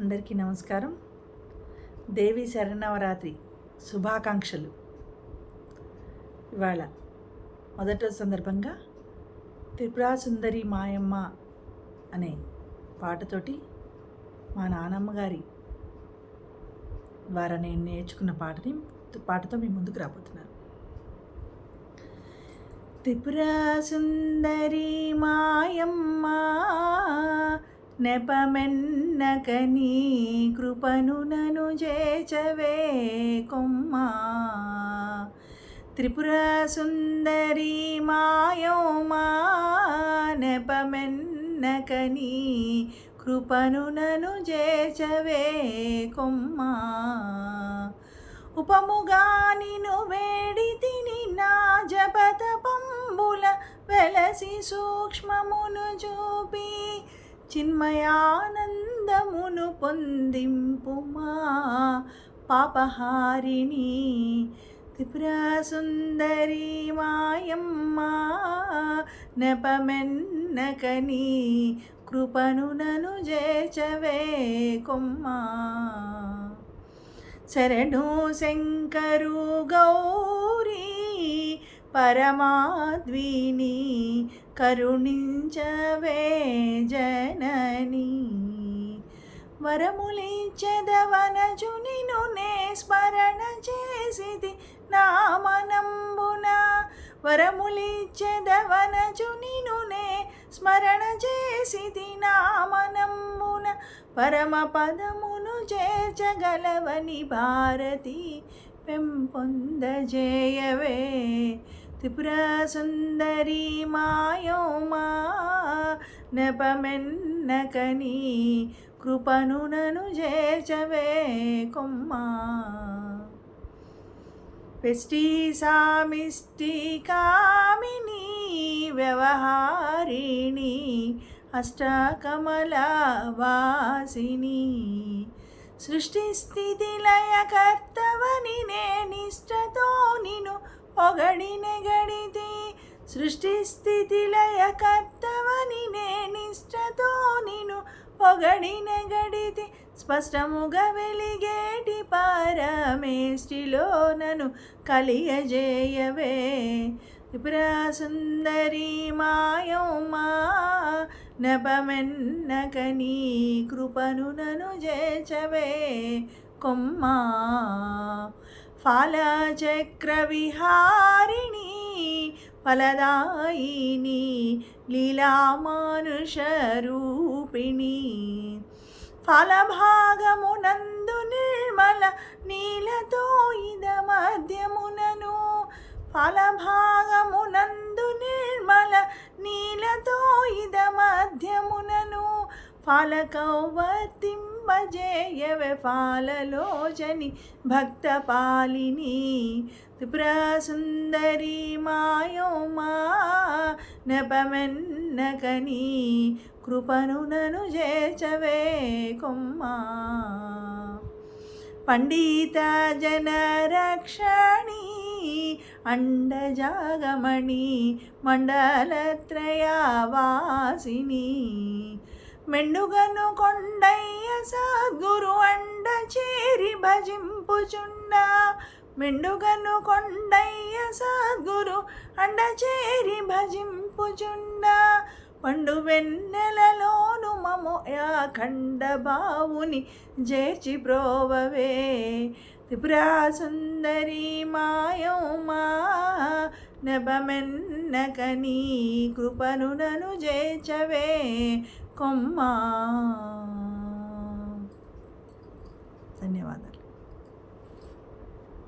అందరికీ నమస్కారం. దేవి శరణవరాత్రి శుభాకాంక్షలు. ఇవాళ మొదట సందర్భంగా త్రిపురా సుందరి మాయమ్మ అనే పాటతోటి మా నానమ్మ గారి ద్వారా నేను నేర్చుకున్న పాటని పాటతో మీ ముందుకు రాబోతున్నాను. త్రిపురా సుందరి మాయమ్మ నెపమెన్నకని కృపను నను చేచవే కొమ్మా. త్రిపుర సుందరి మాయోమా నెపమెన్నకని కృపను నను చేచవే కొమ్మా. ఉపముగా నిను వేడి తిని నా జపత పంబుల వెలసి సూక్ష్మమును చూపి చిన్మయానందమును పొందింపుమా పాపహారిణి త్రిపుర సుందరి మాయమ్మ నెపమెన్నకని కృపను నను జేచవే కొమ్మా. శరణు శంకరు గౌ పరమాద్విని కరుణించవే జనని. వరములిచ్చదవనజు నిను నే స్మరణ చేసిది నా మనంబున. నిను నే స్మరణ చేసిది నా మనంబున. పరమ పదమును చేర్చగలవని భారతి పెంపొందజేయవే త్రిపురసుందరి మాయోమా నెపమెన్నకని కృపను నను చేర్చవే కొమ్మా. పెస్టి సామిష్టి కామిని వ్యవహారిణి అష్టకమలవాసిని. సృష్టి స్థితి లయకర్తవని నిను నిను గడితి సృష్టి స్థితి లయకర్తవని నేనిష్టతో నిను పొగడినెగడితి స్పష్టముగా వెలిగేటి పారమేష్టిలో నను కలియజేయవే. త్రిపురా సుందరి మాయోమా నపమెన్నకని కృపను నను జేచవే కొమ్మా. ఫలచక్ర విహారిణి ఫలదాయిని లీలామానుషరూపిణి. ఫలభాగమునందు నిర్మల నీలతో ఇద మధ్యమునను ఫలభాగమునందు నిర్మల నీలతో ఇద మధ్యమునను ఫలకౌవర్తి ఫాలలోచని భక్తపాలిని త్రిపురసుందరి మాయోమా నపమెన్నకని కృపను నను చేచవే కొమ్మా. పండిత జనరక్షణి అండజాగమణి మండలత్రయావాసిని మెండుగను కొండయ్య సద్గురు అండ చేరి భజింపుచుండ మెండుగను కొండయ్య సద్గురు అండ చేరి భజింపుచుండ పండు వెన్నెలలోను మము యాఖండ బావుని జేర్చి ప్రోవవే. త్రిపురా సుందరి మాయోమా నభమెన్నకని కృపను నను జేచవే కొమ్మ. ధన్యవాదాలు.